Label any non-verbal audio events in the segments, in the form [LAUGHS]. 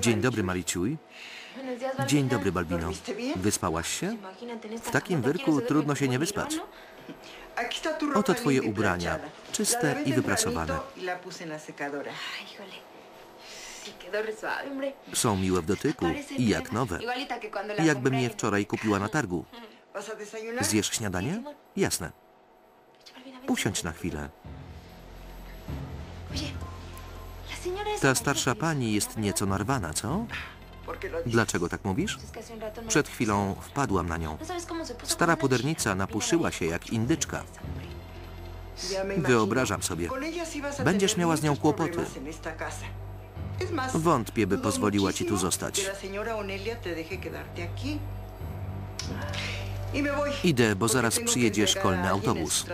Dzień dobry, Mariciuj. Dzień dobry, Balbino. Wyspałaś się? W takim wyrku trudno się nie wyspać. Oto twoje ubrania, czyste i wyprasowane. Są miłe w dotyku i jak nowe. Jakbym je wczoraj kupiła na targu. Zjesz śniadanie? Jasne. Usiądź na chwilę. Ta starsza pani jest nieco narwana, co? Dlaczego tak mówisz? Przed chwilą wpadłam na nią. Stara pudernica napuszyła się jak indyczka. Wyobrażam sobie. Będziesz miała z nią kłopoty. Wątpię, by pozwoliła ci tu zostać. Idę, bo zaraz przyjedzie szkolny autobus.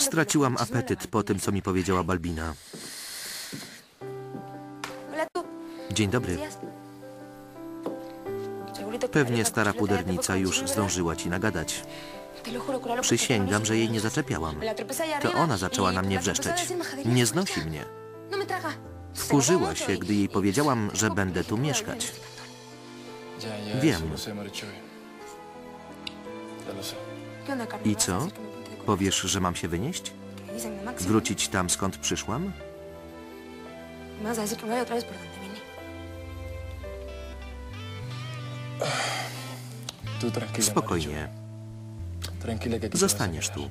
Straciłam apetyt po tym, co mi powiedziała Balbina. Dzień dobry. Pewnie stara pudernica już zdążyła ci nagadać. Przysięgam, że jej nie zaczepiałam. To ona zaczęła na mnie wrzeszczeć. Nie znosi mnie. Wkurzyła się, gdy jej powiedziałam, że będę tu mieszkać. Wiem. I co? Powiesz, że mam się wynieść? Wrócić tam, skąd przyszłam? Spokojnie. Zostaniesz tu.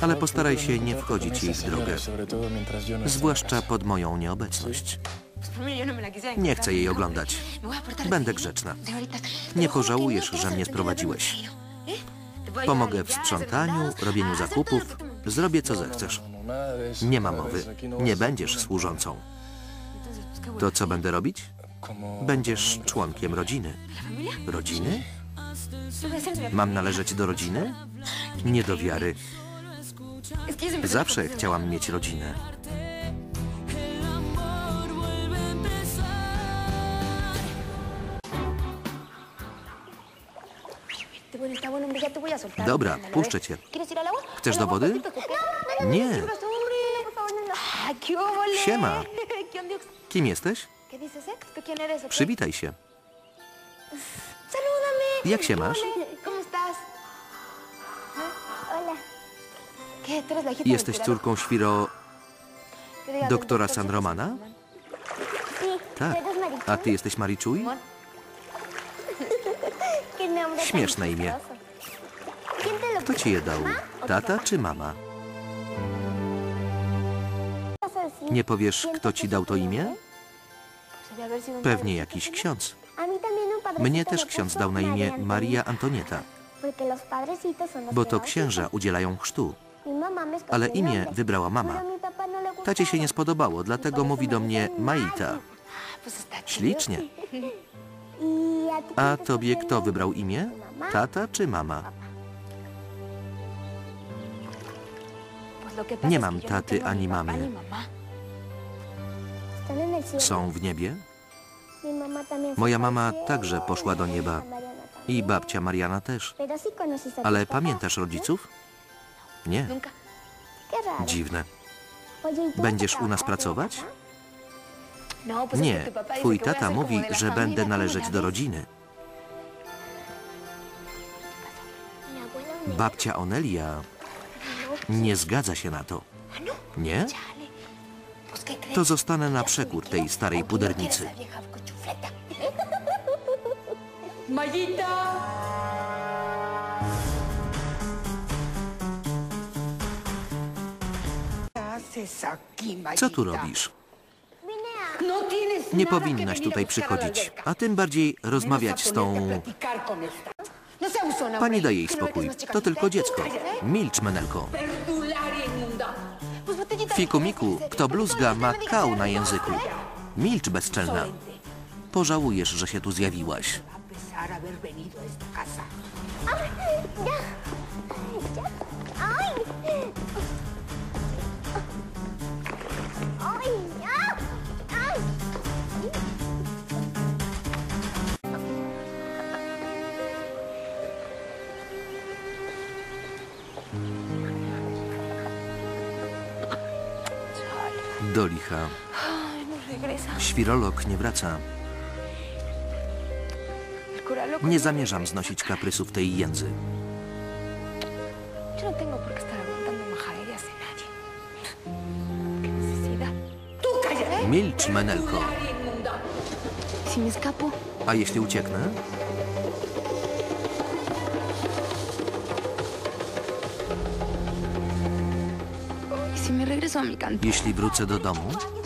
Ale postaraj się nie wchodzić jej w drogę. Zwłaszcza pod moją nieobecność. Nie chcę jej oglądać. Będę grzeczna. Nie pożałujesz, że mnie sprowadziłeś. Pomogę w sprzątaniu, robieniu zakupów. Zrobię, co zechcesz. Nie ma mowy. Nie będziesz służącą. To co będę robić? Będziesz członkiem rodziny. Rodziny? Mam należeć do rodziny? Nie do wiary. Zawsze chciałam mieć rodzinę. Dobra, puszczę cię. Chcesz do wody? Nie. Siema. [LAUGHS] Kim jesteś? Przywitaj się. Jak się masz? Jesteś córką świro doktora San Romana? Tak. A ty jesteś Marichuy? Śmieszne imię. Kto ci je dał? Tata czy mama? Nie powiesz, kto ci dał to imię? Pewnie jakiś ksiądz. Mnie też ksiądz dał na imię Maria Antonieta, bo to księża udzielają chrztu. Ale imię wybrała mama. Tacie się nie spodobało, dlatego mówi do mnie Maita. Ślicznie. A tobie kto wybrał imię? Tata czy mama? Nie mam taty ani mamy. Są w niebie? Moja mama także poszła do nieba. I babcia Mariana też. Ale pamiętasz rodziców? Nie. Dziwne. Będziesz u nas pracować? Nie. Twój tata mówi, że będę należeć do rodziny. Babcia Onelia nie zgadza się na to. Nie? To zostanę na przekór tej starej pudernicy. Co tu robisz? Nie powinnaś tutaj przychodzić, a tym bardziej rozmawiać z tą... Pani daj jej spokój. To tylko dziecko. Milcz, Menelko. Fikumiku, kto bluzga ma kał na języku. Milcz, bezczelna. Pożałujesz, że się tu zjawiłaś. Do licha. Świrolog nie wraca. Nie zamierzam znosić kaprysów tej jędzy. Milcz, Menelko. ¿Y Si me escapo, A jeśli ucieknę? ¿Y si me regreso a mi canto? Jeśli wrócę do domu?